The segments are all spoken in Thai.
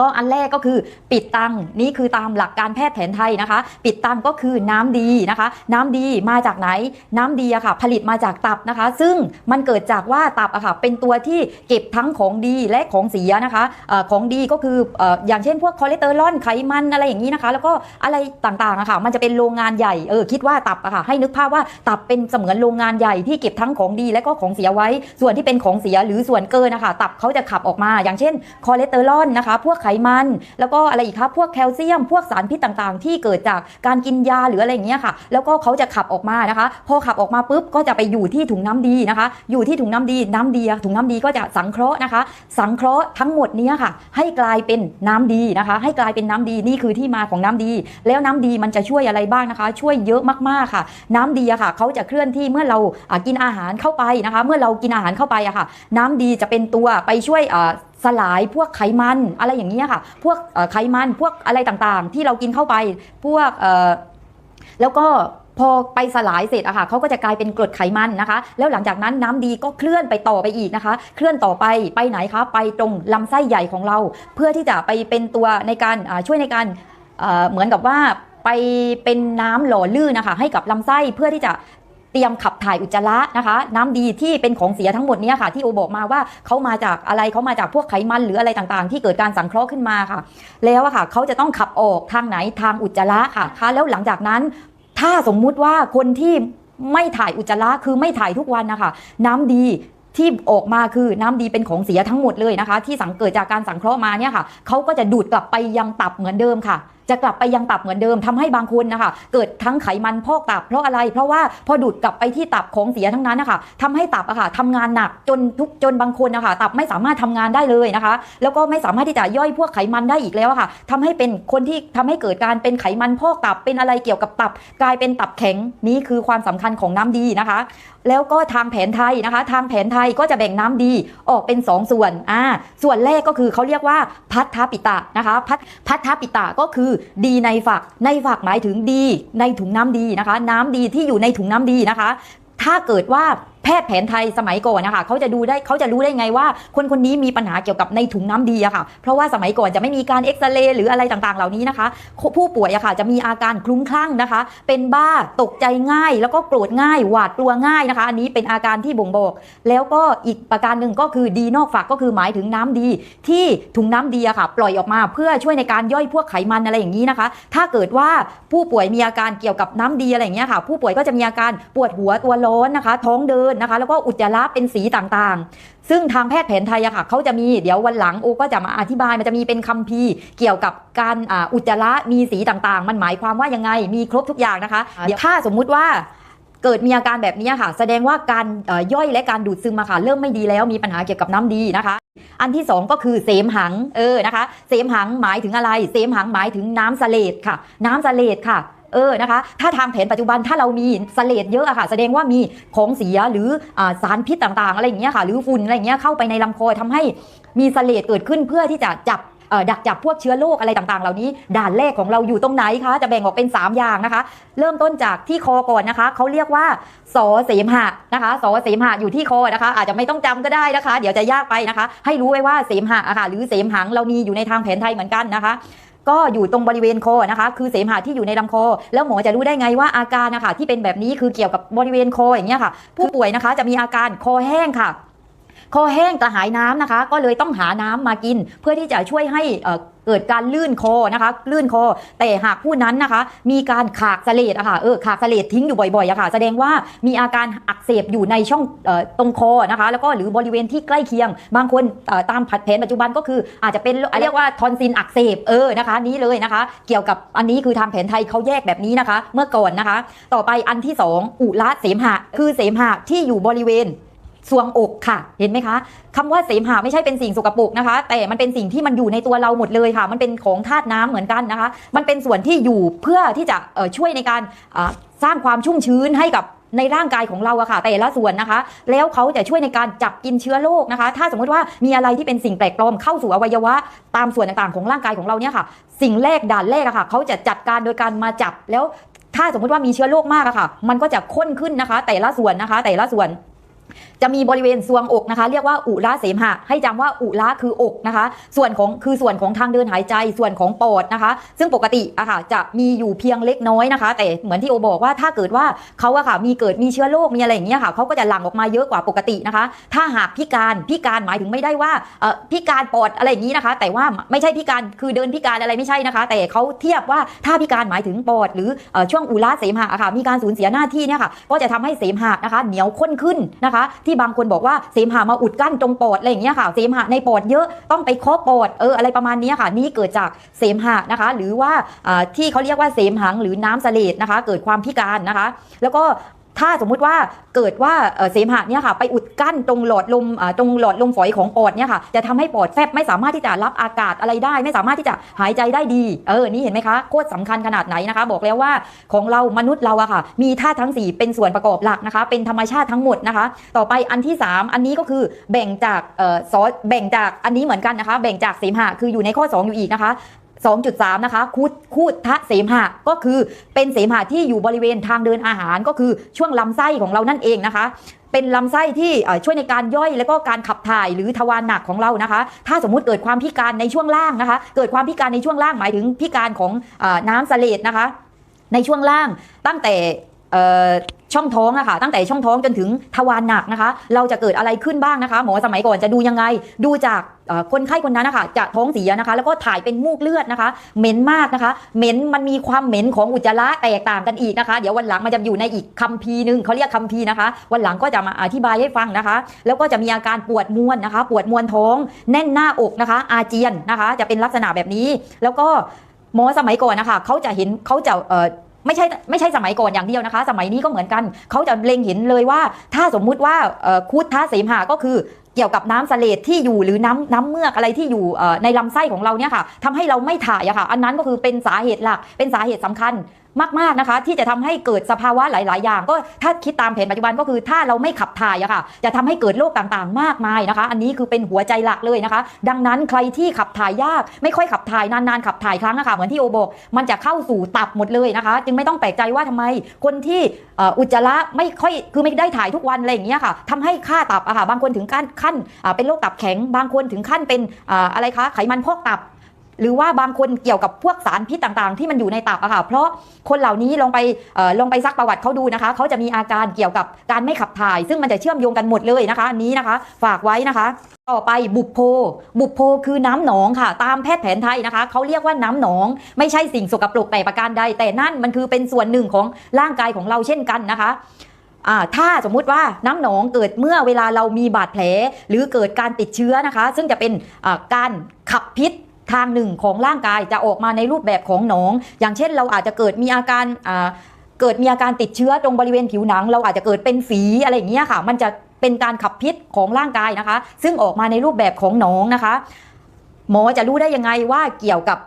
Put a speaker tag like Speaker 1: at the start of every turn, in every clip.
Speaker 1: ก็อันแรกก็คือปิดตังนี่คือตามหลักการแพทย์แผนไทยนะคะ ปิดตังก็คือน้ำดีนะคะ น้ำดีมาจากไหน น้ำดีอะค่ะ ผลิตมาจากตับนะคะ ซึ่งมันเกิดจากว่าตับอะค่ะเป็นตัวที่เก็บทั้งของดีและของเสียนะคะออของดีก็คืออออย่างเช่นพวกคอเลสเตอรอลไขมันอะไรอย่างนี้นะคะ แล้วก็อะไรต่างๆอะค่ะมันจะเป็นโรงงานใหญ่เออคิดว่าตับอะค่ะให้นึกภาพว่าตับเป็นเสมือนโรงงานใหญ่ที่เก็บทั้งของดีและก็ของเสียไว้ ส่วนที่เป็นของเสียหรือส่วนเกินนะคะตับเขาจะขับออกมา อย่างเช่นคอเลสเตอรอลนะคะ พวกไขขมัน แล้วก็อะไรอีกครับพวกแคลเซียม พวกสารพิษต่างๆ ที่เกิดจากการกินยาหรืออะไรอย่างเงี้ยค่ะ แล้วก็เขาจะขับออกมานะคะ พอขับออกมาปุ๊บก็จะไปอยู่ที่ถุงน้ำดีนะคะ อยู่ที่ถุงน้ำดีน้ำดีถุงน้ำดีก็จะสังเคราะห์นะคะ สังเคราะห์ทั้งหมดเนี้ยค่ะ ให้กลายเป็นน้ำดีนะคะ ให้กลายเป็นน้ำดีนี่คือที่มาของน้ำดี แล้วน้ำดีมันจะช่วยอะไรบ้างนะคะ ช่วยเยอะมากๆค่ะ น้ำดีอะค่ะเขาจะเคลื่อนที่เมื่อเรากินอาหารเข้าไปนะคะ เมื่อเรากินอาหารเข้าไปอะค่ะ น้ำดีจะเป็นตัวไปช่วยสลายพวกไขมันอะไรอย่างเงี้ยค่ะ พวกไขมันพวกอะไรต่างๆ ที่เรากินเข้าไปพวกแล้วก็พอไปสลายเสร็จอะค่ะเขาก็จะกลายเป็นกรดไขมันนะคะ แล้วหลังจากนั้นน้ำดีก็เคลื่อนไปต่อไปอีกนะคะ เคลื่อนต่อไปไปไหนคะไปตรงลำไส้ใหญ่ของเรา เพื่อที่จะไปเป็นตัวในการช่วยในการเหมือนกับว่าไปเป็นน้ำหล่อลื่นนะคะให้กับลำไส้เพื่อที่จะ เตรียมขับถ่ายอุจจาระนะคะ น้ำดีที่เป็นของเสียทั้งหมดนี้ค่ะ ที่โอบอกมาว่าเขามาจากอะไรเขามาจากพวกไขมันหรืออะไรต่างๆ ที่เกิดการสังเคราะห์ขึ้นมาค่ะ แล้วอะค่ะเขาจะต้องขับออกทางไหนทางอุจจาระค่ะค่ะแล้วหลังจากนั้น ถ้าสมมุติว่าคนที่ไม่ถ่ายอุจจาระคือไม่ถ่ายทุกวันนะคะน้ำดีที่ออกมาคือน้ำดีเป็นของเสียทั้งหมดเลยนะคะ ที่สังเกิดจากการสังเคราะห์มาเนี่ยค่ะเขาก็จะดูดกลับไปยังตับเหมือนเดิมค่ะ จะกลับไปยังตับเหมือนเดิมทำให้บางคนนะคะ เกิดทั้งไขมันพอกตับเพราะอะไร เพราะว่าพอดูดกลับไปที่ตับของเสียทั้งนั้นนะคะทำให้ตับอะค่ะทำงานหนักจนทุกจนบางคนนะคะตับไม่สามารถทำงานได้เลยนะคะ แล้วก็ไม่สามารถที่จะย่อยพวกไขมันได้อีกแล้วะค่ะทำให้เป็นคนที่ทำให้เกิดการเป็นไขมันพอกตับเป็นอะไรเกี่ยวกับตับ กลายเป็นตับแข็งนี่คือความสำคัญของน้ำดีนะคะ แล้วก็ทางแผนไทยนะคะ ทางแผนไทยก็จะแบ่งน้ำดีออกเป็น2ส่วนอ่าส่วนแรกก็คือเขาเรียกว่าพัทธปิตะนะคะพัทพัทธปิตะก็คือดีในฝัก ในฝักหมายถึงดี ในถุงน้ำดีนะคะ น้ำดีที่อยู่ในถุงน้ำดีนะคะ ถ้าเกิดว่า แพทย์แผนไทยสมัยก่อนนะคะเขาจะดูได้เขาจะรู้ได้ไงว่า คนคนนี้มีปัญหาเกี่ยวกับในถุงน้ำดีอะค่ะ เพราะว่าสมัยก่อนจะไม่มีการเอ็กซเรย์หรืออะไรต่างๆ เหล่านี้นะคะ ผู้ป่วยอะค่ะจะมีอาการคลุ้มคลั่งนะคะ เป็นบ้าตกใจง่าย แล้วก็โกรธง่าย หวาดกลัวง่ายนะคะ อันนี้เป็นอาการที่บ่งบอก แล้วก็อีกประการหนึ่งก็คือดีนอกฝักก็คือหมายถึงน้ำดี ที่ถุงน้ำดีอะค่ะปล่อยออกมาเพื่อช่วยในการย่อยพวกไขมันอะไรอย่างนี้นะคะ ถ้าเกิดว่าผู้ป่วยมีอาการเกี่ยวกับน้ำดีอะไรอย่างเงี้ยค่ะ ผู้ป่วยก็จะมีอาการปวดหัวตัวร้อนนะคะ ท้องเดินนะคะ แล้วก็อุจจาระเป็นสีต่างๆ ซึ่งทางแพทย์แผนไทยอะค่ะเขาจะมีเดี๋ยววันหลังโอก็จะมาอธิบายมันจะมีเป็นคัมภีร์เกี่ยวกับการอ่าอุจจาระมีสีต่างๆ มันหมายความว่ายังไงมีครบทุกอย่างนะคะเดี๋ยวถ้าสมมุติว่าเกิดมีอาการแบบนี้ค่ะ แสดงว่าการเอ่อย่อยและการดูดซึมอะค่ะเริ่มไม่ดีแล้วมีปัญหาเกี่ยวกับน้ำดีนะคะ อันที่สองก็คือเสมหังเออนะคะ เสมหังหมายถึงอะไร เสมหังหมายถึงน้ำสะเลดค่ะ น้ำสะเลดค่ะ เออนะคะ ถ้าทางแผนปัจจุบันถ้าเรามีสเลดเยอะอะค่ะ แสดงว่ามีของเสียหรือสารพิษต่างๆ อะไรอย่างเงี้ยค่ะ หรือฝุ่นอะไรอย่างเงี้ยเข้าไปในลำคอทำให้มีสเลดเกิดขึ้นเพื่อที่จะจับดักจับพวกเชื้อโรคอะไรต่างๆ เหล่านี้ ด่านแรกของเราอยู่ตรงไหนคะ จะแบ่งออกเป็น 3 อย่างนะคะ เริ่มต้นจากที่คอก่อนนะคะ เขาเรียกว่าสอเสมหะนะคะสอเสมหะอยู่ที่คอนะคะ อาจจะไม่ต้องจำก็ได้นะคะ เดี๋ยวจะยากไปนะคะ ให้รู้ไว้ว่าเสมหะค่ะหรือเสมหังเรามีอยู่ในทางแผนไทยเหมือนกันนะคะ ก็อยู่ตรงบริเวณคอนะคะ คือเสมหะที่อยู่ในลำคอ แล้วหมอจะรู้ได้ไงว่าอาการนะคะที่เป็นแบบนี้คือเกี่ยวกับบริเวณคออย่างเงี้ยค่ะ ผู้ป่วยนะคะจะมีอาการคอแห้งค่ะ คอแห้งกระหายน้ำนะคะ ก็เลยต้องหาน้ำมากิน เพื่อที่จะช่วยให้เกิดการลื่นคอนะคะลื่นคอ แต่หากผู้นั้นนะคะ มีการขากเสลดอะค่ะเออขากเสลดทิ้งอยู่บ่อยๆอะค่ะแสดงว่ามีอาการอักเสบอยู่ในช่องออตรงคอนะคะ แล้วก็หรือบริเวณที่ใกล้เคียง บางคนตามผัดแผนปัจจุบันก็คืออาจจะเป็นเรียกว่าทอนซิลอักเสบเออนะคะ นี้เลยนะคะ เกี่ยวกับอันนี้คือทางแผนไทยเขาแยกแบบนี้นะคะ เมื่อก่อนนะคะ ต่อไปอันที่สองอุระเสมหะ คือเสมหะที่อยู่บริเวณ สวงอกค่ะ เห็นไหมคะคำว่าเสมหะไม่ใช่เป็นสิ่งสกปรกนะคะ แต่มันเป็นสิ่งที่มันอยู่ในตัวเราหมดเลยค่ะ มันเป็นของธาตุน้ำเหมือนกันนะคะ มันเป็นส่วนที่อยู่เพื่อที่จะช่วยในการสร้างความชุ่มชื้นให้กับในร่างกายของเราอะค่ะ แต่ละส่วนนะคะ แล้วเขาจะช่วยในการจับกินเชื้อโรคนะคะ ถ้าสมมติว่ามีอะไรที่เป็นสิ่งแปลกปลอมเข้าสู่อวัยวะ ตามส่วนต่างๆของร่างกายของเราเนี่ยค่ะ สิ่งแรกด่านแรกอะค่ะเขาจะจัดการโดยการมาจับแล้วถ้าสมมติว่ามีเชื้อโรคมากอะค่ะ มันก็จะข้นขึ้นนะคะ แต่ละส่วนนะคะ แต่ละส่วน จะมีบริเวณซวงอกนะคะ เรียกว่าอุระเสมหะ ให้จำว่าอุระคืออกนะคะ ส่วนของคือส่วนของทางเดินหายใจส่วนของปอดนะคะ ซึ่งปกติอะค่ะจะมีอยู่เพียงเล็กน้อยนะคะ แต่เหมือนที่โอบอกว่าถ้าเกิดว่าเขาอะค่ะมีเกิดมีเชื้อโรคมีอะไรอย่างเงี้ยค่ะเขาก็จะหลั่งออกมาเยอะกว่าปกตินะคะ ถ้าหากพิการพิการหมายถึงไม่ได้ว่าเออพิการปอดอะไรอย่างนี้นะคะ แต่ว่าไม่ใช่พิการคือเดินพิการอะไรไม่ใช่นะคะ แต่เขาเทียบว่าถ้าพิการหมายถึงปอด หรืออช่วงอุระเสมหะอะค่ะมีการสูญเสียหน้าที่เนี่ยค่ะก็จะทำให้เสมหะนะคะ เหนียวข้นขึ้นนะคะที่บางคนบอกว่าเสมหะมาอุดกั้นตรงปอดอะไรอย่างเงี้ยค่ะเสมหะในปอดเยอะต้องไปเคาะปอดเอออะไรประมาณนี้ค่ะ นี่เกิดจากเสมหะนะคะ หรือว่าที่เขาเรียกว่าเสมหังหรือน้ำเสลดนะคะ เกิดความพิการนะคะ แล้วก็ ถ้าสมมุติว่าเกิดว่าเสมหะเนี่ยค่ะไปอุดกั้นตรงหลอดลมตรงหลอดลมฝอยของปอดเนี่ยค่ะจะทำให้ปอดแฟบไม่สามารถที่จะรับอากาศอะไรได้ ไม่สามารถที่จะหายใจได้ดีเออนี่เห็นไหมคะโคตรสำคัญขนาดไหนนะคะ บอกแล้วว่าของเรามนุษย์เราอะค่ะ มีธาตุทั้ง 4 เป็นส่วนประกอบหลักนะคะ เป็นธรรมชาติทั้งหมดนะคะ ต่อไปอันที่ 3 อันนี้ก็คือแบ่งจากเออซอสแบ่งจากอันนี้เหมือนกันนะคะ แบ่งจากเสมหะคืออยู่ในข้อ 2 อยู่อีกนะคะ 2.3 นะคะคูดคูดทะเสมหะก็คือเป็นเสมหะที่อยู่บริเวณทางเดินอาหาร ก็คือช่วงลำไส้ของเรานั่นเองนะคะ เป็นลำไส้ที่ช่วยในการย่อยและก็การขับถ่ายหรือทวารหนักของเรานะคะ ถ้าสมมุติเกิดความพิการในช่วงล่างนะคะ เกิดความพิการในช่วงล่างหมายถึงพิการของอน้ำเสลดนะคะ ในช่วงล่างตั้งแต่ ช่องท้องอะค่ะตั้งแต่ช่องท้องจนถึงทวารหนักนะคะ เราจะเกิดอะไรขึ้นบ้างนะคะ หมอสมัยก่อนจะดูยังไง ดูจากคนไข้คนนั้นนะคะจะท้องเสียนะคะ แล้วก็ถ่ายเป็นมูกเลือดนะคะ เหม็นมากนะคะเหม็นมันมีความเหม็นของอุจจาระแตกต่างกันอีกนะคะ เดี๋ยววันหลังมันจะอยู่ในอีกคัมภีร์หนึ่งเขาเรียกคัมภีร์นะคะ วันหลังก็จะมาอธิบายให้ฟังนะคะ แล้วก็จะมีอาการปวดมวนนะคะ ปวดมวนท้อง แน่นหน้าอกนะคะ อาเจียนนะคะ จะเป็นลักษณะแบบนี้ แล้วก็หมอสมัยก่อนนะคะเขาจะเห็นเขาจะ ไม่ใช่ไม่ใช่สมัยก่อนอย่างเดียวนะคะ สมัยนี้ก็เหมือนกัน เขาจะเล็งเห็นเลยว่า ถ้าสมมุติว่าคุดท้าเสมหะก็คือเกี่ยวกับน้ำเสลดที่อยู่หรือน้ำน้ำเมือกอะไรที่อยู่ในลำไส้ของเราเนี่ยค่ะทำให้เราไม่ถ่ายอะค่ะ อันนั้นก็คือเป็นสาเหตุหลักเป็นสาเหตุสำคัญ มากๆนะคะ ที่จะทำให้เกิดสภาวะหลาย ๆ อย่าง ก็ถ้าคิดตามแผนปัจจุบันก็คือถ้าเราไม่ขับถ่ายอะค่ะ จะทำให้เกิดโรคต่างๆ มากมายนะคะ อันนี้คือเป็นหัวใจหลักเลยนะคะ ดังนั้นใครที่ขับถ่ายยาก ไม่ค่อยขับถ่ายนานๆขับถ่ายครั้งอะค่ะเหมือนที่โอบอกมันจะเข้าสู่ตับหมดเลยนะคะ จึงไม่ต้องแปลกใจว่าทำไมคนที่อ,อุจจาระไม่ค่อยคือไม่ได้ถ่ายทุกวันอะไรอย่างเงี้ยค่ะทำให้ค่าตับอะค่ะบางคนถึงขั้นขั้นเป็นโรคตับแข็งบางคนถึงขั้นเป็นอะไรคะไขมันพอกตับ หรือว่าบางคนเกี่ยวกับพวกสารพิษต่างๆ ที่มันอยู่ในตับอะค่ะ เพราะคนเหล่านี้ลองไปลองไปซักประวัติเขาดูนะคะ เขาจะมีอาการเกี่ยวกับการไม่ขับถ่าย ซึ่งมันจะเชื่อมโยงกันหมดเลยนะคะอันนี้นะคะ ฝากไว้นะคะ ต่อไปบุพโพ บุพโพคือน้ำหนองค่ะ ตามแพทย์แผนไทยนะคะ เขาเรียกว่าน้ำหนอง ไม่ใช่สิ่งสกปรกแต่ประการใด แต่นั่นมันคือเป็นส่วนหนึ่งของร่างกายของเราเช่นกันนะคะถ้าสมมุติว่าน้ำหนองเกิดเมื่อเวลาเรามีบาดแผล หรือเกิดการติดเชื้อนะคะ ซึ่งจะเป็นการขับพิษ ทางหนึ่งของร่างกายจะออกมาในรูปแบบของหนอง อย่างเช่นเราอาจจะเกิดมีอาการเกิดมีอาการติดเชื้อตรงบริเวณผิวหนัง เราอาจจะเกิดเป็นฝีอะไรอย่างเงี้ยค่ะ มันจะเป็นการขับพิษของร่างกายนะคะ ซึ่งออกมาในรูปแบบของหนองนะคะ หมอจะรู้ได้ยังไงว่าเกี่ยวกับ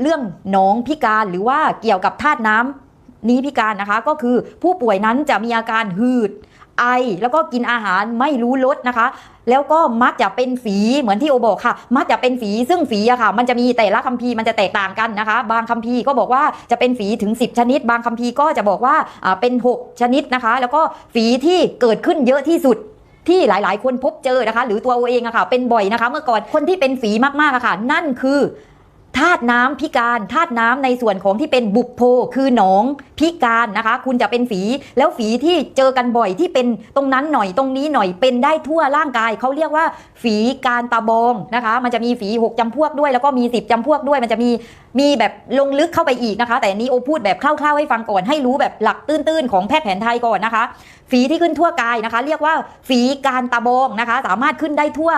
Speaker 1: เรื่องหนองพิการหรือว่าเกี่ยวกับธาตุน้ำนี้พิการนะคะ ก็คือผู้ป่วยนั้นจะมีอาการหืด ไอ แล้วก็กินอาหารไม่รู้รสนะคะ แล้วก็มักจะเป็นฝีเหมือนที่โอบอกค่ะ มักจะเป็นฝีซึ่งฝีอะค่ะ มันจะมีแต่ละคัมภีร์มันจะแตกต่างกันนะคะ บางคัมภีร์ก็บอกว่าจะเป็นฝีถึง 10 ชนิด บางคัมภีร์ก็จะบอกว่าเป็น 6 ชนิดนะคะ แล้วก็ฝีที่เกิดขึ้นเยอะที่สุดที่หลาย ๆ คนพบเจอนะคะ หรือตัวเองอะค่ะ เป็นบ่อยนะคะ เมื่อก่อนคนที่เป็นฝีมากๆอะค่ะ นั่นคือ ธาตุน้ำพิการธาตุน้ำในส่วนของที่เป็นบุพโพคือหนองพิการนะคะ คุณจะเป็นฝีแล้วฝีที่เจอกันบ่อยที่เป็นตรงนั้นหน่อยตรงนี้หน่อยเป็นได้ทั่วร่างกายเขาเรียกว่า ฝีการตาบองนะคะ มันจะมีฝี 6จำพวกด้วย แล้วก็มี 10จำพวกด้วย มันจะมีมีแบบลงลึกเข้าไปอีกนะคะ แต่นนี้โอพูดแบบคร่าวๆให้ฟังก่อนให้รู้แบบหลักตื้นๆของแพทย์แผนไทยก่อนนะคะ ฝีที่ขึ้นทั่วกายนะคะ เรียกว่าฝีการตาบองนะคะ สามารถขึ้นได้ทั่ว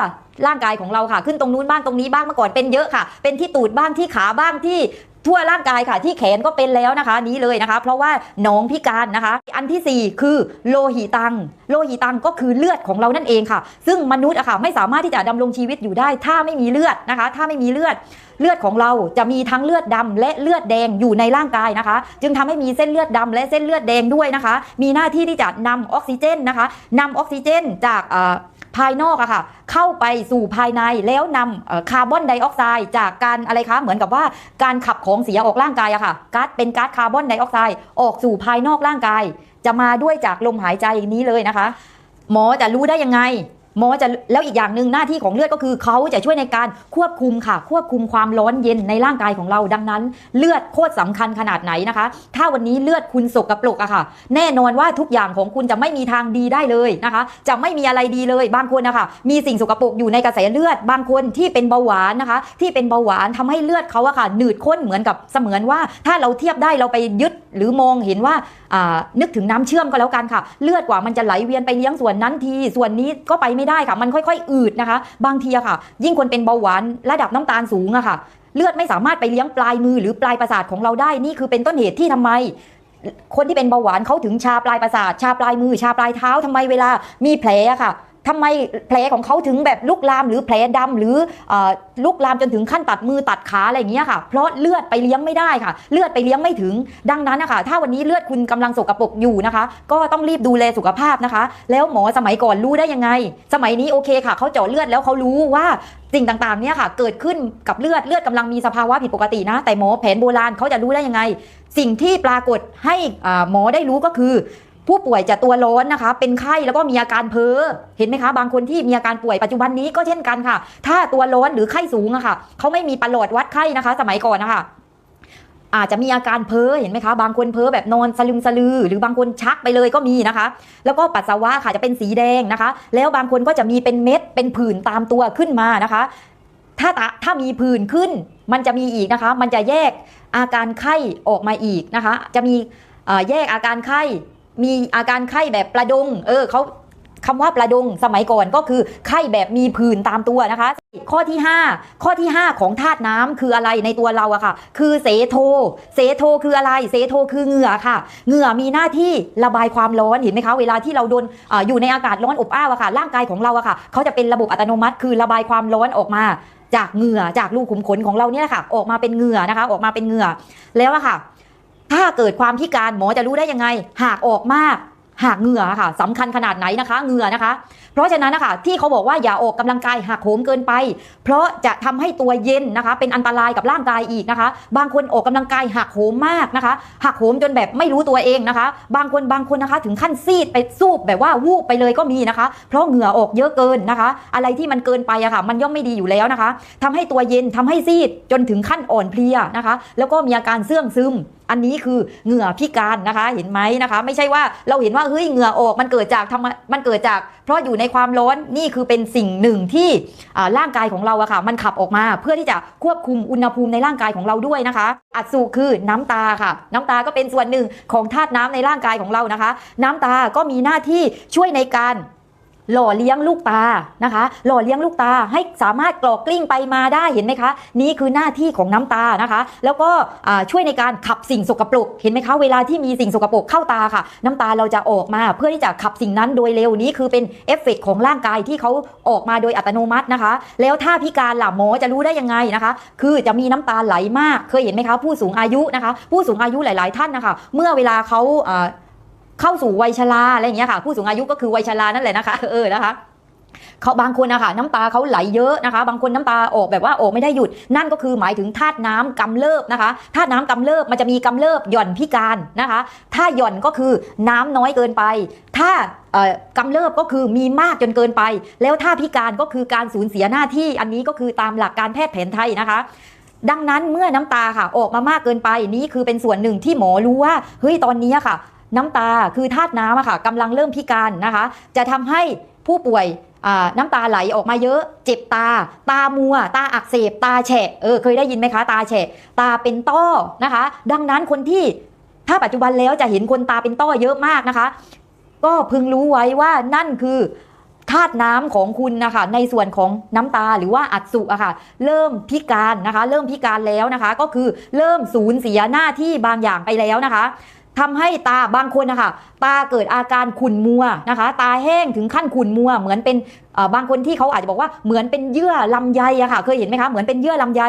Speaker 1: ร่างกายของเราค่ะ ขึ้นตรงนู้นบ้างตรงนี้บ้างเมื่อก่อนเป็นเยอะค่ะ เป็นที่ตูดบ้างที่ขาบ้างที่ทั่วร่างกายค่ะที่แขนก็เป็นแล้วนะคะ นี้เลยนะคะ เพราะว่าหนองพิการนะคะ อันที่สี่คือโลหิตัง โลหิตังก็คือเลือดของเรานั่นเองค่ะ ซึ่งมนุษย์อะค่ะไม่สามารถที่จะดำรงชีวิตอยู่ได้ ถ้าไม่มีเลือดนะคะ ถ้าไม่มีเลือดเลือดของเราจะมีทั้งเลือดดำและเลือดแดงอยู่ในร่างกายนะคะ จึงทำให้มีเส้นเลือดดำและเส้นเลือดแดงด้วยนะคะ มีหน้าที่ที่จะนำออกซิเจนนะคะนำออกซิเจนจากอ่อ ภายนอกอะค่ะ เข้าไปสู่ภายในแล้วนำคาร์บอนไดออกไซด์จากการอะไรคะ เหมือนกับว่าการขับของเสียออกร่างกายอะค่ะก๊าซเป็นก๊าซคาร์บอนไดออกไซด์ออกสู่ภายนอกร่างกาย จะมาด้วยจากลมหายใจนี้เลยนะคะ หมอจะรู้ได้ยังไง หมอจะแล้วอีกอย่างหนึ่งหน้าที่ของเลือดก็คือเขาจะช่วยในการควบคุมค่ะ ควบคุมความร้อนเย็นในร่างกายของเราดังนั้น เลือดโคตรสำคัญขนาดไหนนะคะ ถ้าวันนี้เลือดคุณสกปรกอะค่ะ แน่นอนว่าทุกอย่างของคุณจะไม่มีทางดีได้เลยนะคะ จะไม่มีอะไรดีเลยบางคนนะคะมีสิ่งสกปรกอยู่ในกระแสเลือด บางคนที่เป็นเบาหวานนะคะ ที่เป็นเบาหวานทำให้เลือดเขาอะค่ะหนืดข้นเหมือนกับเสมือนว่า ถ้าเราเทียบได้เราไปยึดหรือมองเห็นว่าอ่านึกถึงน้ำเชื่อมก็แล้วกันค่ะ เลือดกว่ามันจะไหลเวียนไปเลี้ยงส่วนนั้นทีส่วนนี้ก็ไปไม่ได้ค่ะ มันค่อยๆ อืดนะคะ บางทีอะค่ะ ยิ่งคนเป็นเบาหวานระดับน้ำตาลสูงอะค่ะ เลือดไม่สามารถไปเลี้ยงปลายมือหรือปลายประสาทของเราได้ นี่คือเป็นต้นเหตุที่ทำไม คนที่เป็นเบาหวานเขาถึงชาปลายประสาท ชาปลายมือ ชาปลายเท้าทำไมเวลามีแผลอะค่ะ ทำไมแผลของเขาถึงแบบลุกลามหรือแผลดำหรือลุกลามจนถึงขั้นตัดมือตัดขาอะไรอย่างเงี้ยค่ะเพราะเลือดไปเลี้ยงไม่ได้ค่ะ เลือดไปเลี้ยงไม่ถึง ดังนั้นนะคะถ้าวันนี้เลือดคุณกำลังสกปรกอยู่นะคะ ก็ต้องรีบดูแลสุขภาพนะคะ แล้วหมอสมัยก่อนรู้ได้ยังไง สมัยนี้โอเคค่ะเขาเจาะเลือดแล้วเขารู้ว่าสิ่งต่างๆเนี่ยค่ะเกิดขึ้นกับเลือดเลือดกำลังมีสภาวะผิดปกตินะ แต่หมอแผนโบราณเขาจะรู้ได้ยังไง สิ่งที่ปรากฏให้อาหมอได้รู้ก็คือ ผู้ป่วยจะตัวร้อนนะคะ เป็นไข้แล้วก็มีอาการเพ้อเห็นไหมคะ บางคนที่มีอาการป่วยปัจจุบันนี้ก็เช่นกันค่ะ ถ้าตัวร้อนหรือไข้สูงอะค่ะเขาไม่มีประหลอดวัดไข้นะคะ สมัยก่อนนะคะอาจจะมีอาการเพ้อเห็นไหมคะ บางคนเพ้อแบบนอนสลึมสลือ หรือบางคนชักไปเลยก็มีนะคะ แล้วก็ปัสสาวะค่ะจะเป็นสีแดงนะคะ แล้วบางคนก็จะมีเป็นเม็ดเป็นผื่นตามตัวขึ้นมานะคะ ถ้าตาถ้ามีผื่นขึ้น มันจะมีอีกนะคะ มันจะแยกอาการไข้ออกมาอีกนะคะ จะมีแยกอาการไข้ มีอาการไข้แบบประดง เออเขาคำว่าประดงสมัยก่อนก็คือไข้แบบมีผื่นตามตัวนะคะ ข้อที่ 5 ข้อที่ 5 ของธาตุน้ำคืออะไรในตัวเราอะค่ะ คือเสโท เสโทคืออะไร เสโทคือเหงื่อค่ะ เหงื่อมีหน้าที่ระบายความร้อนเห็นไหมคะ เวลาที่เราโดนออยู่ในอากาศร้อนอบอ้าวอะค่ะ ร่างกายของเราอะค่ะ เขาจะเป็นระบบอัตโนมัติ คือระบายความร้อนออกมา จากเหงื่อจากรูกขุมขนของเราเนี่ยค่ะ ออกมาเป็นเหงื่อนะคะ ออกมาเป็นเหงื่อแล้วอะค่ะ ถ้าเกิดความพิการหมอจะรู้ได้ยังไง หากออกมาก หากเหงื่อค่ะสำคัญขนาดไหนนะคะ เหงื่อนะคะ เพราะฉะนั้นนะคะที่เขาบอกว่าอย่าออกกำลังกายหักโหมเกินไป เพราะจะทำให้ตัวเย็นนะคะ เป็นอันตรายกับร่างกายอีกนะคะ บางคนออกกำลังกายหักโหมมากนะคะ หักโหมจนแบบไม่รู้ตัวเองนะคะ บางคนบางคนนะคะ ถึงขั้นซีดไปสูบแบบว่าวูบไปเลยก็มีนะคะ เพราะเหงื่อออกเยอะเกินนะคะ อะไรที่มันเกินไปอะค่ะ มันย่อมไม่ดีอยู่แล้วนะคะทำให้ตัวเย็นทำให้ซีดจนถึงขั้นอ่อนเพลียนะคะ แล้วก็มีอาการเสื่องซึมอันนี้คือเหงื่อพิการนะคะเห็นไหมนะคะ ไม่ใช่ว่าเราเห็นว่าเฮ้ยเหงื่อออกมันเกิดจากทำมันเกิดจาก เพราะอยู่ในความร้อนนี่คือเป็นสิ่งหนึ่งที่ร่างกายของเราอะค่ะ มันขับออกมาเพื่อที่จะควบคุมอุณหภูมิในร่างกายของเราด้วยนะคะ อัดสูคือน้ำตาค่ะ น้ำตาก็เป็นส่วนหนึ่งของธาตุน้ำในร่างกายของเรานะคะ น้ำตาก็มีหน้าที่ช่วยในการ หล่อเลี้ยงลูกตานะคะ หล่อเลี้ยงลูกตาให้สามารถกรอกกลิ้งไปมาได้เห็นไหมคะ นี่คือหน้าที่ของน้ำตานะคะ แล้วก็ช่วยในการขับสิ่งสกปรกเห็นไหมคะ เวลาที่มีสิ่งสกปรกเข้าตาค่ะ น้ำตาเราจะออกมาเพื่อที่จะขับสิ่งนั้นโดยเร็วนี้คือเป็นเอฟเฟกต์ของร่างกายที่เขาออกมาโดยอัตโนมัตินะคะ แล้วถ้าพิการล่ะหมอจะรู้ได้ยังไงนะคะ คือจะมีน้ำตาไหลมากเคยเห็นไหมคะ ผู้สูงอายุนะคะ ผู้สูงอายุหลาย ๆ ท่านนะคะ เมื่อเวลาเขา เข้าสู่วัยชราอะไรอย่างเงี้ยค่ะผู้สูงอายุก็คือวัยชรานั่นแหละนะคะเออนะคะเขาบางคนนะคะน้ำตาเขาไหลเยอะนะคะ บางคนน้ำตาออกแบบว่าออกไม่ได้หยุด นั่นก็คือหมายถึงธาตุน้ำกำเริบนะคะธาตุน้ำกำเริบมันจะมีกำเริบหย่อนพิการนะคะ ถ้าหย่อนก็คือน้ำน้อยเกินไป ถ้าเอ่อกำเริบก็คือมีมากจนเกินไป แล้วถ้าพิการก็คือการสูญเสียหน้าที่อันนี้ก็คือตามหลักการแพทย์แผนไทยนะคะดังนั้นเมื่อน้ำตาค่ะออกมามากเกินไปนี่คือเป็นส่วนหนึ่งที่หมอรู้ว่าเฮ้ยตอนนี้ค่ะ น้ำตาคือธาตุน้ำอะค่ะกำลังเริ่มพิการนะคะ จะทำให้ผู้ป่วยน้ำตาไหลออกมาเยอะ เจ็บตา ตามัว ตาอักเสบ ตาแฉะ เออ เคยได้ยินไหมคะ ตาแฉะ ตาเป็นต้อนะคะ ดังนั้นคนที่ถ้าปัจจุบันแล้วจะเห็นคนตาเป็นต้อเยอะมากนะคะ ก็พึงรู้ไว้ว่านั่นคือธาตุน้ำของคุณนะคะในส่วนของน้ำตาหรือว่าอัดสุอะค่ะ เริ่มพิการนะคะ เริ่มพิการแล้วนะคะ ก็คือเริ่มสูญเสียหน้าที่บางอย่างไปแล้วนะคะ ทำให้ตาบางคนนะคะตาเกิดอาการขุ่นมัวนะคะ ตาแห้งถึงขั้นขุ่นมัว เหมือนเป็นบางคนที่เขาอาจจะบอกว่าเหมือนเป็นเยื่อลำไยอะค่ะ เคยเห็นไหมคะ เหมือนเป็นเยื่อลำไย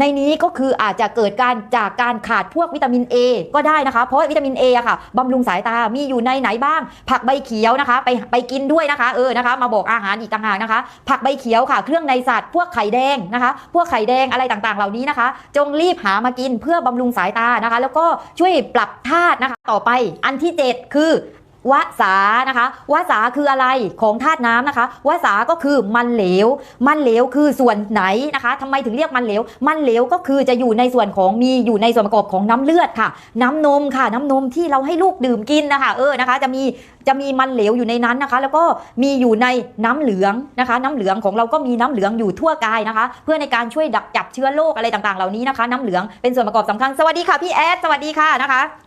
Speaker 1: ในนี้ก็คืออาจจะเกิดการจากการขาดพวกวิตามิน A ก็ได้นะคะ เพราะวิตามิน A อะค่ะบำรุงสายตา มีอยู่ในไหนบ้าง ผักใบเขียวนะคะ ไปไปกินด้วยนะคะ เออนะคะ มาบอกอาหารอีกต่างหากนะคะ ผักใบเขียวค่ะ เครื่องในสัตว์ พวกไข่แดงนะคะ พวกไข่แดงอะไรต่างๆ เหล่านี้นะคะ จงรีบหามากินเพื่อบำรุงสายตานะคะ แล้วก็ช่วยปรับธาตุนะคะ ต่อไป อันที่ 7 คือ วสานะคะวสาคืออะไรของธาตุน้ำนะคะวสาก็คือมันเหลว มันเหลวคือส่วนไหนนะคะทำไมถึงเรียกมันเหลว มันเหลวก็คือจะอยู่ในส่วนของมีอยู่ในส่วนประกอบของน้ำเลือดค่ะ น้ำนมค่ะ น้ำนมที่เราให้ลูกดื่มกินนะคะ เออนะคะ จะมีจะมีมันเหลวอยู่ในนั้นนะคะ แล้วก็มีอยู่ในน้ำเหลืองนะคะ น้ำเหลืองของเราก็มีน้ำเหลืองอยู่ทั่วกายนะคะ เพื่อในการช่วยดักจับเชื้อโรคอะไรต่างๆ เหล่านี้นะคะ น้ำเหลืองเป็นส่วนประกอบสำคัญสวัสดีค่ะพี่แอดสวัสดีค่ะนะคะ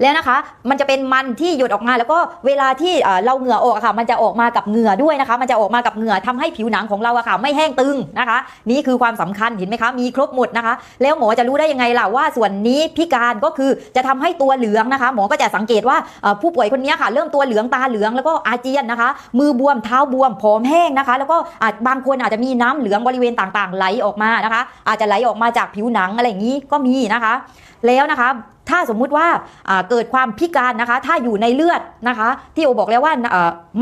Speaker 1: แล้วนะคะ มันจะเป็นมันที่หยดออกมา แล้วก็เวลาที่เราเหงื่อออกค่ะ มันจะออกมากับเหงื่อด้วยนะคะ มันจะออกมากับเหงื่อทำให้ผิวหนังของเราอะค่ะ ไม่แห้งตึงนะคะ นี่คือความสำคัญเห็นไหมคะ มีครบหมดนะคะ แล้วหมอจะรู้ได้ยังไงล่ะว่าส่วนนี้พิการก็คือจะทำให้ตัวเหลืองนะคะ หมอก็จะสังเกตว่าผู้ป่วยคนนี้ค่ะ เริ่มตัวเหลืองตาเหลืองแล้วก็อาเจียนนะคะ มือบวมเท้าบวมผอมแห้งนะคะ แล้วก็บางคนอาจจะมีน้ำเหลืองบริเวณต่างๆ ไหลออกมานะคะ อาจจะไหลออกมาจากผิวหนังอะไรอย่างนี้ก็มีนะคะ แล้วนะคะ ถ้าสมมุติว่าเกิดความพิการนะคะ ถ้าอยู่ในเลือดนะคะ ที่โอบอกแล้วว่า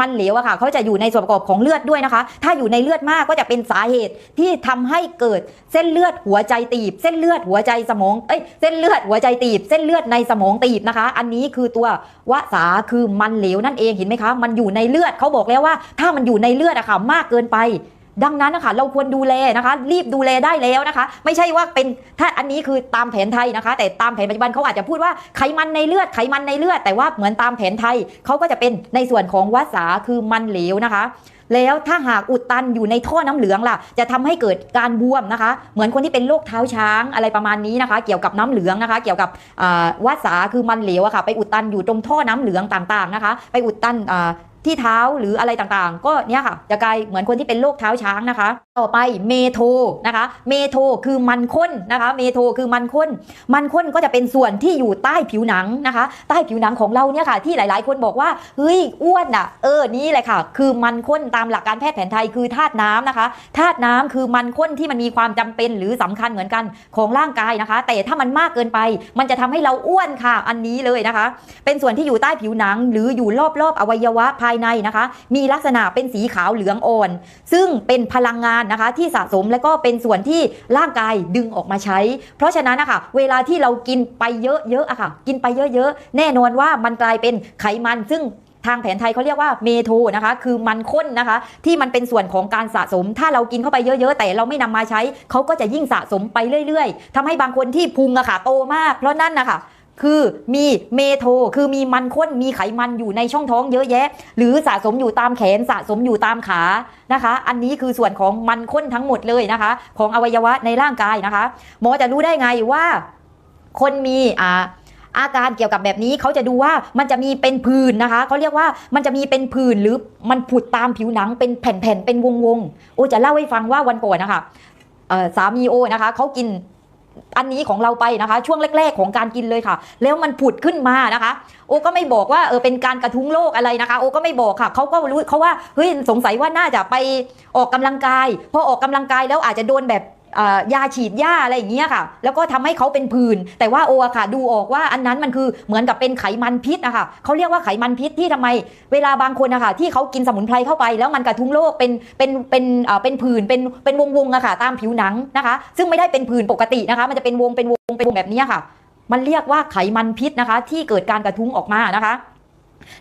Speaker 1: มันเหลวอะค่ะเขาจะอยู่ในส่วนประกอบของเลือดด้วยนะคะ ถ้าอยู่ในเลือดมากก็จะเป็นสาเหตุที่ทำให้เกิดเส้นเลือดหัวใจตีบ เส้นเลือดหัวใจสมองเอ้ยเส้นเลือดหัวใจตีบ เส้นเลือดในสมองตีบนะคะ อันนี้คือตัววสาคือมันเหลวนั่นเองเห็นไหมคะ มันอยู่ในเลือดเขาบอกแล้วว่า ถ้ามันอยู่ในเลือดอะค่ะมากเกินไป ดังนั้นนะคะเราควรดูแลนะคะ รีบดูแลได้แล้วนะคะ ไม่ใช่ว่าเป็นถ้าอันนี้คือตามแผนไทยนะคะ แต่ตามแผนปัจจุบันเขาอาจจะพูดว่าไขมันในเลือดไขมันในเลือด แต่ว่าเหมือนตามแผนไทยเขาก็จะเป็นในส่วนของวัสาคือมันเหลวนะคะแล้วถ้าหากอุดตันอยู่ในท่อน้ำเหลืองล่ะ จะทำให้เกิดการบวมนะคะ เหมือนคนที่เป็นโรคเท้าช้างอะไรประมาณนี้นะคะ เกี่ยวกับน้ำเหลืองนะคะ เกี่ยวกับวัสาคือมันเหลวอะค่ะ ไปอุดตันอยู่ตรงท่อน้ำเหลืองต่างๆนะคะ ไปอุดตันอ ที่เท้าหรืออะไรต่างๆ ก็เนี่ยค่ะจะกลายเหมือนคนที่เป็นโรคเท้าช้างนะคะ ต่อไปเมโทนะคะ เมโทคือมันข้นนะคะ เมโทคือมันข้น มันข้นก็จะเป็นส่วนที่อยู่ใต้ผิวหนังนะคะ ใต้ผิวหนังของเราเนี่ยค่ะ ที่หลาย ๆ คนบอกว่าเฮ้ยอ้วนอะ เออนี่แหละค่ะ คือมันข้นตามหลักการแพทย์แผนไทยคือธาตุน้ำนะคะธาตุน้ำคือมันข้นที่มันมีความจำเป็นหรือสำคัญเหมือนกันของร่างกายนะคะ แต่ถ้ามันมากเกินไป มันจะทำให้เราอ้วนค่ะ อันนี้เลยนะคะ เป็นส่วนที่อยู่ใต้ผิวหนัง หรืออยู่รอบ ๆ อวัยวะภายในนะคะ มีลักษณะเป็นสีขาวเหลืองอ่อน ซึ่งเป็นพลังงานนะคะที่สะสมและก็เป็นส่วนที่ร่างกายดึงออกมาใช้ เพราะฉะนั้นนะคะเวลาที่เรากินไปเยอะๆอะค่ะ กินไปเยอะๆ แน่นอนว่ามันกลายเป็นไขมันซึ่งทางแผนไทยเขาเรียกว่าเมโทนะคะ คือมันข้นนะคะ ที่มันเป็นส่วนของการสะสม ถ้าเรากินเข้าไปเยอะๆ แต่เราไม่นำมาใช้ เขาก็จะยิ่งสะสมไปเรื่อย ๆทำให้บางคนที่พุงอะค่ะโตมาก เพราะนั่นนะคะ คือมีเมโทคือมีมันข้นมีไขมันอยู่ในช่องท้องเยอะแยะ หรือสะสมอยู่ตามแขนสะสมอยู่ตามขานะคะ อันนี้คือส่วนของมันข้นทั้งหมดเลยนะคะ ของอวัยวะในร่างกายนะคะ หมอจะรู้ได้ไงว่า คนมีอ่าอาการเกี่ยวกับแบบนี้เขาจะดูว่ามันจะมีเป็นผื่นนะคะเขาเรียกว่ามันจะมีเป็นผื่นหรือมันผุดตามผิวหนังเป็นแผ่นๆเป็นวงๆโอจะเล่าให้ฟังว่าวันก่อนนะคะสามีโอนะคะเขากิน อันนี้ของเราไปนะคะ ช่วงแรก ๆ ของการกินเลยค่ะ แล้วมันผุดขึ้นมานะคะ โอก็ไม่บอกว่าเออเป็นการกระทุ้งโรคอะไรนะคะ โอก็ไม่บอกค่ะเขาก็รู้เขาว่าเฮ้ยสงสัยว่าน่าจะไปออกกำลังกายพอออกกำลังกายแล้วอาจจะโดนแบบ ยาฉีดยาอะไรอย่างเงี้ยค่ะ แล้วก็ทำให้เขาเป็นผื่นแต่ว่าโออะค่ะดูออกว่าอันนั้นมันคือเหมือนกับเป็นไขมันพิษนะคะเขาเรียกว่าไขมันพิษที่ทำไม เวลาบางคนอะค่ะที่เขากินสมุนไพรเข้าไป แล้วมันกระทุ้งโรคเป็นเป็นเป็นเป็นผื่นเป็นเป็นวงวงๆอะค่ะ ตามผิวหนังนะคะ ซึ่งไม่ได้เป็นผื่นปกตินะคะ มันจะเป็นวงเป็นวงเป็นวงแบบนี้ค่ะ มันเรียกว่าไขมันพิษนะคะ ที่เกิดการกระทุ้งออกมานะคะ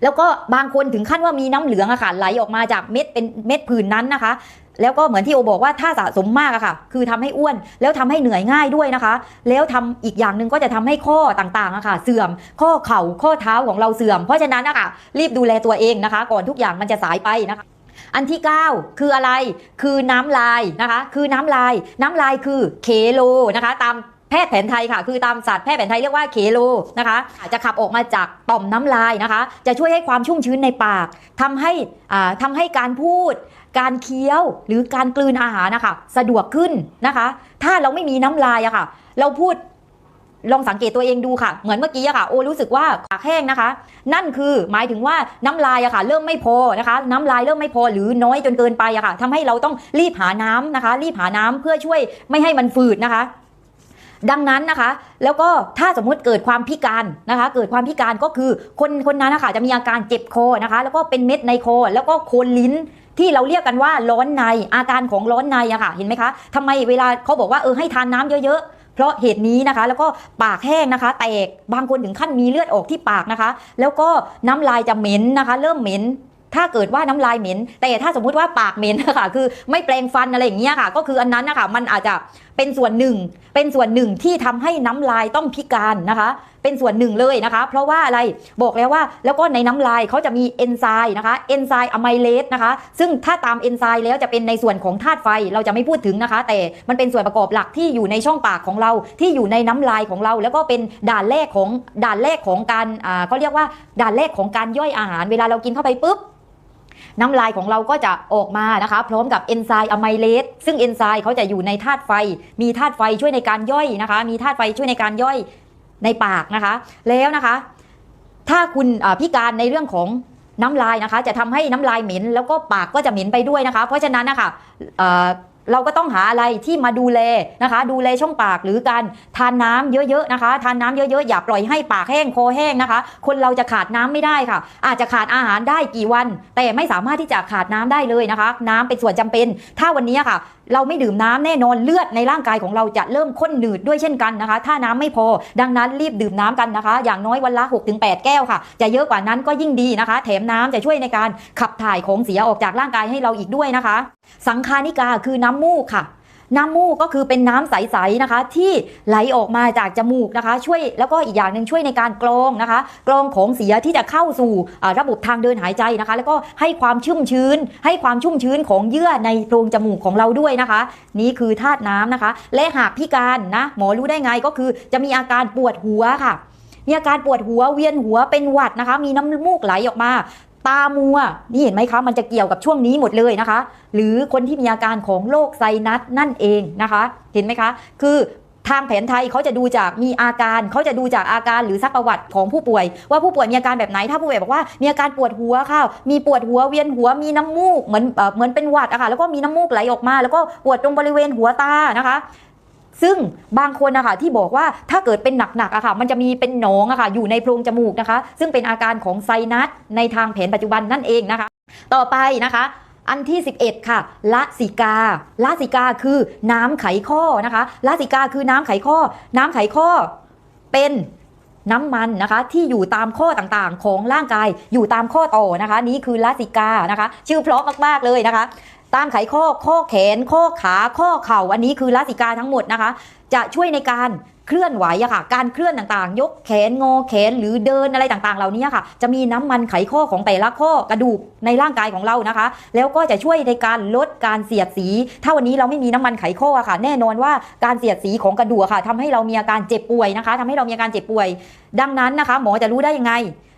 Speaker 1: แล้วก็บางคนถึงขั้นว่ามีน้ำเหลืองอะค่ะไหลออกมาจากเม็ดเป็นเม็ดผื่นนั้นนะคะ แล้วก็เหมือนที่โอบอกว่าถ้าสะสมมากอะค่ะ คือทำให้อ้วนแล้วทำให้เหนื่อยง่ายด้วยนะคะ แล้วทำอีกอย่างหนึ่งก็จะทำให้ข้อต่างๆอะค่ะ เสื่อมข้อเข่าข้อเท้าของเราเสื่อม เพราะฉะนั้นนะคะรีบดูแลตัวเองนะคะ ก่อนทุกอย่างมันจะสายไปนะคะอันที่ 9 คืออะไร คือน้ำลายนะคะ คือน้ำลาย น้ำลายคือเคโลนะคะ ตามแพทย์แผนไทยค่ะ คือตามศาสตร์แพทย์แผนไทยเรียกว่าเคโลนะคะ อาจจะขับออกมาจากต่อมน้ำลายนะคะ จะช่วยให้ความชุ่มชื้นในปากทำให้อ่าทำให้การพูด การเคี้ยวหรือการกลืนอาหารนะคะสะดวกขึ้นนะคะ ถ้าเราไม่มีน้ำลายอะค่ะ เราพูดลองสังเกตตัวเองดูค่ะ เหมือนเมื่อกี้อะค่ะ โอรู้สึกว่าปากแห้งนะคะ นั่นคือหมายถึงว่าน้ำลายอะค่ะ เริ่มไม่พอนะคะ น้ำลายเริ่มไม่พอหรือน้อยจนเกินไปอะค่ะทำให้เราต้องรีบหาน้ำนะคะ รีบหาน้ำเพื่อช่วยไม่ให้มันฝืดนะคะดังนั้นนะคะ แล้วก็ถ้าสมมุติเกิดความพิการนะคะ เกิดความพิการก็คือคนคนนั้นนะคะจะมีอาการเจ็บคอนะคะ แล้วก็เป็นเม็ดในคอแล้วก็โคนลิ้น ที่เราเรียกกันว่าร้อนในอาการของร้อนในอะค่ะเห็นไหมคะทำไมเวลาเขาบอกว่าเออให้ทานน้ำเยอะๆ เพราะเหตุนี้นะคะ แล้วก็ปากแห้งนะคะแตกบางคนถึงขั้นมีเลือดออกที่ปากนะคะ แล้วก็น้ำลายจะเหม็นนะคะ เริ่มเหม็นถ้าเกิดว่าน้ำลายเหม็น แต่ถ้าสมมุติว่าปากเหม็นนะคะคือไม่แปลงฟันอะไรอย่างเงี้ยค่ะ ก็คืออันนั้นนะคะมันอาจจะ เป็นส่วนหนึ่ง เป็นส่วนหนึ่งที่ทำให้น้ำลายต้องพิการนะคะ เป็นส่วนหนึ่งเลยนะคะ เพราะว่าอะไรบอกแล้วว่าแล้วก็ในน้ำลายเขาจะมีเอนไซม์นะคะเอนไซม์อะไมเลสนะคะ ซึ่งถ้าตามเอนไซม์แล้วจะเป็นในส่วนของธาตุไฟเราจะไม่พูดถึงนะคะ แต่มันเป็นส่วนประกอบหลักที่อยู่ในช่องปากของเราที่อยู่ในน้ำลายของเรา แล้วก็เป็นด่านแรกของด่านแรกของการอ่าเขาเรียกว่าด่านแรกของการย่อยอาหาร เวลาเรากินเข้าไปปุ๊บน้ำลายของเราก็จะออกมานะคะ พร้อมกับเอนไซม์อะไมเลส ซึ่งเอนไซม์เขาจะอยู่ในธาตุไฟ มีธาตุไฟช่วยในการย่อยนะคะ มีธาตุไฟช่วยในการย่อยในปากนะคะ แล้วนะคะ ถ้าคุณพิการในเรื่องของน้ำลายนะคะ จะทำให้น้ำลายเหม็นแล้วก็ปากก็จะเหม็นไปด้วยนะคะ เพราะฉะนั้นนะคะ เราก็ต้องหาอะไรที่มาดูแลนะคะ ดูแลช่องปากหรือการทานน้ำเยอะๆนะคะ ทานน้ำเยอะๆ อย่าปล่อยให้ปากแห้งคอแห้งนะคะ คนเราจะขาดน้ำไม่ได้ค่ะ อาจจะขาดอาหารได้กี่วัน แต่ไม่สามารถที่จะขาดน้ำได้เลยนะคะ น้ำเป็นส่วนจำเป็น ถ้าวันนี้ค่ะ เราไม่ดื่มน้ำแน่นอนเลือดในร่างกายของเราจะเริ่มข้นหนืดด้วยเช่นกันนะคะ ถ้าน้ำไม่พอ ดังนั้นรีบดื่มน้ำกันนะคะ อย่างน้อยวันละ 6-8 แก้วค่ะ จะเยอะกว่านั้นก็ยิ่งดีนะคะ แถมน้ำจะช่วยในการขับถ่ายของเสียออกจากร่างกายให้เราอีกด้วยนะคะ สังคานิกาคือน้ำมูกค่ะ น้ำมูกก็คือเป็นน้ำใสๆนะคะ ที่ไหลออกมาจากจมูกนะคะ ช่วยแล้วก็อีกอย่างหนึ่งช่วยในการกรองนะคะกรองของเสียที่จะเข้าสู่ระบบทางเดินหายใจนะคะ แล้วก็ให้ความชุ่มชื้น ให้ความชุ่มชื้นของเยื่อในโพรงจมูกของเราด้วยนะคะ นี่คือธาตุน้ำนะคะ และหากพิการนะหมอรู้ได้ไงก็คือจะมีอาการปวดหัวค่ะมีอาการปวดหัวเวียนหัวเป็นหวัดนะคะ มีน้ำมูกไหลออกมา ตามัว นี่เห็นไหมคะ มันจะเกี่ยวกับช่วงนี้หมดเลยนะคะ หรือคนที่มีอาการของโรคไซนัสนั่นเองนะคะ เห็นไหมคะ คือทางแผนไทยเขาจะดูจากมีอาการเขาจะดูจากอาการหรือซักประวัติของผู้ป่วย ว่าผู้ป่วยมีอาการแบบไหนถ้าผู้ป่วยบอกว่ามีอาการปวดหัวค่ะ มีปวดหัวเวียนหัวมีน้ำมูกเหมือนเหมือนเป็นหวัดอะค่ะแล้วก็มีน้ำมูกไหลออกมา แล้วก็ปวดตรงบริเวณหัวตานะคะ ซึ่งบางคนนะคะที่บอกว่าถ้าเกิดเป็นหนักๆอะค่ะ มันจะมีเป็นหนองอะค่ะอยู่ในโพรงจมูกนะคะ ซึ่งเป็นอาการของไซนัสในทางแผนปัจจุบันนั่นเองนะคะ ต่อไปนะคะอันที่ 11 ค่ะละสิกาละสิกาคือน้ำไขข้อนะคะละสิกาคือน้ำไขข้อ น้ำไขข้อเป็นน้ำมันนะคะที่อยู่ตามข้อต่างๆ ของร่างกายอยู่ตามข้อต่อนะคะ นี้คือลาสิกานะคะ ชื่อเพราะมากๆเลยนะคะ ตามไขข้อข้อแขน ข้อขาข้อเข่าอันนี้คือลาสิกาทั้งหมดนะคะ จะช่วยในการเคลื่อนไหวอะค่ะ การเคลื่อนต่างๆ ยกแขนงอแขนหรือเดินอะไรต่างๆ เหล่านี้ค่ะ จะมีน้ำมันไขข้อของแต่ละข้อกระดูกในร่างกายของเรานะคะ แล้วก็จะช่วยในการลดการเสียดสี ถ้าวันนี้เราไม่มีน้ำมันไขข้ออะค่ะ แน่นอนว่าการเสียดสีของกระดูกค่ะทำให้เรามีอาการเจ็บป่วยนะคะทำให้เรามีอาการเจ็บป่วย ดังนั้นนะคะ หมอจะรู้ได้ยังไง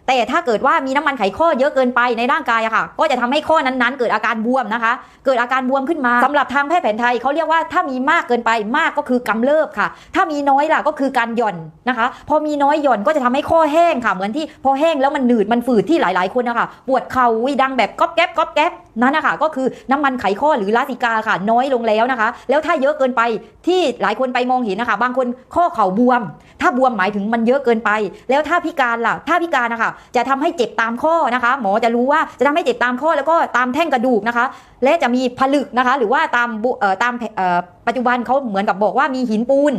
Speaker 1: แต่ถ้าเกิดว่ามีน้ำมันไขข้อเยอะเกินไปในร่างกายอะค่ะ ก็จะทำให้ข้อนั้นๆ เกิดอาการบวมนะคะ เกิดอาการบวมขึ้นมาสำหรับทางแพทย์แผนไทยเขาเรียกว่าถ้ามีมากเกินไปมากก็คือกำเริบค่ะ ถ้ามีน้อยล่ะก็คือการหย่อนนะคะ พอมีน้อยหย่อนก็จะทำให้ข้อแห้งค่ะ เหมือนที่พอแห้งแล้วมันหนืดมันฝืดที่หลาย ๆคนนะคะปวดเข่าอุ๊ยดังแบบก๊อบแก๊บก๊อบแก๊บนั่นนะคะก็คือน้ำมันไขข้อหรือลาสิกาค่ะ น้อยลงแล้วนะคะ แล้วถ้าเยอะเกินไปที่หลายคนไปมองเห็นนะคะ บางคนข้อเข่าบวม ถ้าบวมหมายถึงมันเยอะเกินไป แล้วถ้าพิการล่ะ ถ้าพิการนะคะจะทำให้เจ็บตามข้อนะคะ หมอจะรู้ว่าจะทำให้เจ็บตามข้อแล้วก็ตามแท่งกระดูกนะคะ และจะมีผลึกนะคะ หรือว่าตามเอ่อตามเอ่อปัจจุบันเขาเหมือนกับบอกว่ามีหินปูน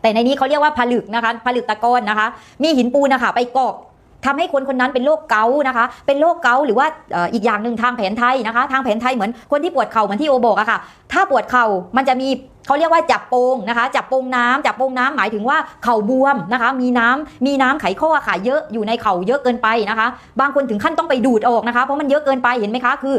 Speaker 1: แต่ในนี้เขาเรียกว่าผลึกนะคะผลึกตะกอนนะคะ มีหินปูนนะคะไปเกาะ ทำให้คนคนนั้นเป็นโรคเกาต์นะคะ เป็นโรคเกาต์หรือว่าอีกอย่างหนึ่งทางแผนไทยนะคะ ทางแผนไทยเหมือนคนที่ปวดเข่าเหมือนที่โอบอกอะค่ะ ถ้าปวดเข่ามันจะมีเขาเรียกว่าจับโปงนะคะ จับโปงน้ำจับโปงน้ำหมายถึงว่าเข่าบวมนะคะ มีน้ำมีน้ำไขข้อค่ะเยอะอยู่ในเข่าเยอะเกินไปนะคะ บางคนถึงขั้นต้องไปดูดออกนะคะ เพราะมันเยอะเกินไปเห็นไหมคะ คือ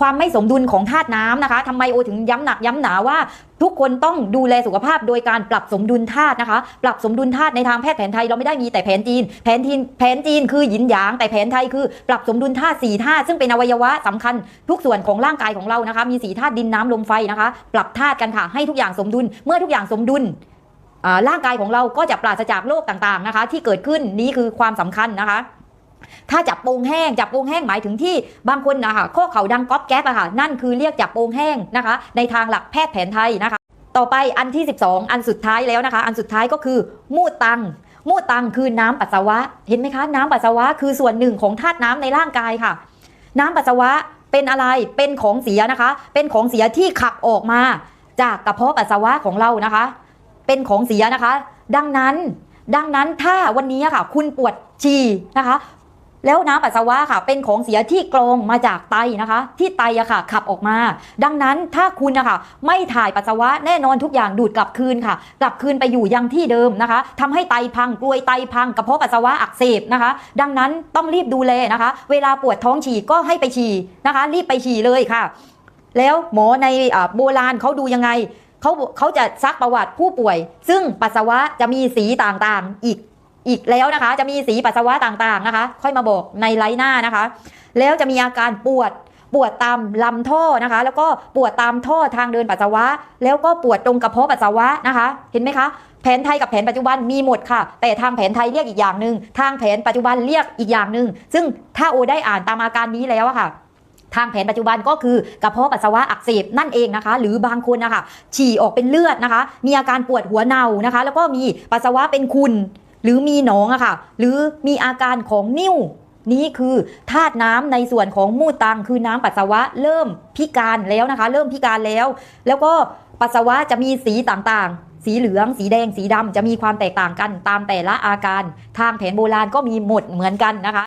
Speaker 1: ความไม่สมดุลของธาตุน้ำนะคะทำไมโอถึงย้ำหนักย้ำหนาว่า ทุกคนต้องดูแลสุขภาพโดยการปรับสมดุลธาตุนะคะ ปรับสมดุลธาตุในทางแพทย์แผนไทยเราไม่ได้มีแต่แผนจีน แผนจีนแผนจีนคือหยินหยาง แต่แผนไทยคือปรับสมดุลธาตุสี่ธาตุซึ่งเป็นอวัยวะสำคัญทุกส่วนของร่างกายของเรานะคะ มีสี่ธาตุดินน้ำลมไฟนะคะ ปรับธาตุกันค่ะให้ทุกอย่างสมดุลเมื่อทุกอย่างสมดุลร่างกายของเราก็จะปราศจากโรคต่างๆนะคะ ที่เกิดขึ้นนี้คือความสำคัญนะคะ ถ้าจับโปงแห้งจับโปงแห้งหมายถึงที่บางคนนะคะข้อเข่าดังก๊อบแก๊บอะค่ะนั่นคือเรียกจับโปงแห้งนะคะ ในทางหลักแพทย์แผนไทยนะคะ ต่อไปอันที่ 12 อันสุดท้ายแล้วนะคะ อันสุดท้ายก็คือมูดตังมูดตังคือน้ำปัสสาวะ เห็นไหมคะ น้ำปัสสาวะคือส่วนหนึ่งของธาตุน้ำในร่างกายค่ะ น้ำปัสสาวะเป็นอะไรเป็นของเสียนะคะ เป็นของเสียที่ขับออกมา จากกระเพาะปัสสาวะของเรานะคะ เป็นของเสียนะคะ ดังนั้นดังนั้นถ้าวันนี้ค่ะ คุณปวดฉี่นะคะ แล้วน้ำปัสสาวะค่ะ เป็นของเสียที่กรองมาจากไตนะคะ ที่ไตอะค่ะขับออกมา ดังนั้นถ้าคุณนะคะไม่ถ่ายปัสสาวะแน่นอนทุกอย่างดูดกลับคืนค่ะ กลับคืนไปอยู่ยังที่เดิมนะคะทำให้ไตพังกลวยไตพังกระเพาะปัสสาวะอักเสบนะคะ ดังนั้นต้องรีบดูแลนะคะ เวลาปวดท้องฉี่ก็ให้ไปฉี่นะคะ รีบไปฉี่เลยค่ะ แล้วหมอในโบราณเขาดูยังไงเขาเขาจะซักประวัติผู้ป่วย ซึ่งปัสสาวะจะมีสีต่างๆ อีก อีกแล้วนะคะ จะมีสีปัสสาวะต่างๆนะคะ ค่อยมาบอกในไลน์หน้านะคะ แล้วจะมีอาการปวดปวดตามลำท่อนะคะ แล้วก็ปวดตามท่อทางเดินปัสสาวะ แล้วก็ปวดตรงกระเพาะปัสสาวะนะคะ เห็นไหมคะ แผนไทยกับแผนปัจจุบันมีหมดค่ะ แต่ทางแผนไทยเรียกอีกอย่างหนึ่งทางแผนปัจจุบันเรียกอีกอย่างหนึ่งซึ่งถ้าโอได้อ่านตามอาการนี้แล้วอะค่ะทางแผนปัจจุบันก็คือกระเพาะปัสสาวะอักเสบนั่นเองนะคะ หรือบางคนนะคะฉี่ออกเป็นเลือดนะคะ มีอาการปวดหัวเน่านะคะ แล้วก็มีปัสสาวะเป็นขุ่น หรือมีหนองอะค่ะ หรือมีอาการของนิ่วนี่คือธาตุน้ำในส่วนของมูดตังคือน้ำปัสสาวะเริ่มพิการแล้วนะคะ เริ่มพิการแล้ว แล้วก็ปัสสาวะจะมีสีต่างๆ สีเหลือง สีแดง สีดำจะมีความแตกต่างกันตามแต่ละอาการ ทางแผนโบราณก็มีหมดเหมือนกันนะคะ